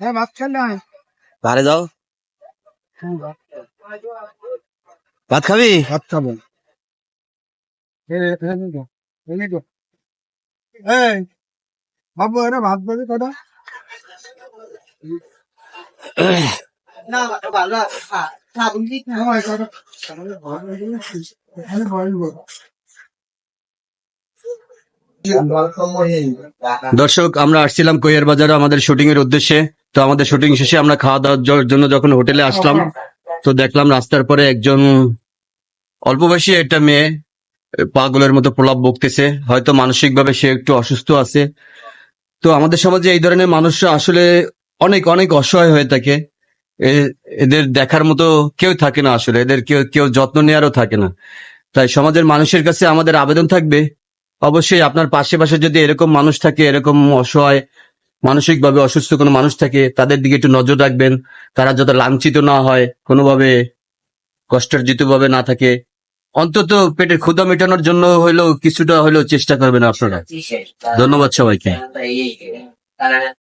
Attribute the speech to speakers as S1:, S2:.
S1: হ্যাঁ ভাত খান না
S2: বাহারে যাও ভাত খাবি
S1: ভাত খাব এই বাবু এরা ভাত পাবি কটা
S3: না ভালো
S2: দর্শক, আমরা আসছিলাম কৈয়ার বাজারে আমাদের শুটিং এর উদ্দেশ্যে। তো আমাদের শুটিং শেষে আমরা খাওয়া দাওয়ার জন্য যখন হোটেলে আসলাম, তো দেখলাম রাস্তার পরে একজন অল্প বয়সী একটা মেয়ে পাগলের মতো প্রলাপ বকতেছে। হয়তো মানসিক ভাবে সে একটু অসুস্থ আছে। তো আমাদের সমাজে এই ধরনের মানুষরা আসলে অনেক অনেক অসহায় হয়ে থাকে। এদের দেখার মতো কেউ থাকে না আসলে। এদের কেউ কেউ যত্ন নেওয়ারও থাকে না। তাই সমাজের মানুষের কাছে আমাদের আবেদন থাকবে অবশ্যই আপনার পাশে পাশে যদি এরকম মানুষ থাকে এরকম অসহায় মানসিকভাবে অসুস্থ কোনো মানুষ থাকে তাদের দিকে একটু নজর রাখবেন। তারা যাতে লাঞ্ছিত না হয় কোনোভাবে কষ্টার্জিত ভাবে না থাকে। অন্তত পেটের ক্ষুদা মেটানোর জন্য হইলেও কিছুটা হলেও চেষ্টা করবেন আপনারা। ধন্যবাদ সবাইকে।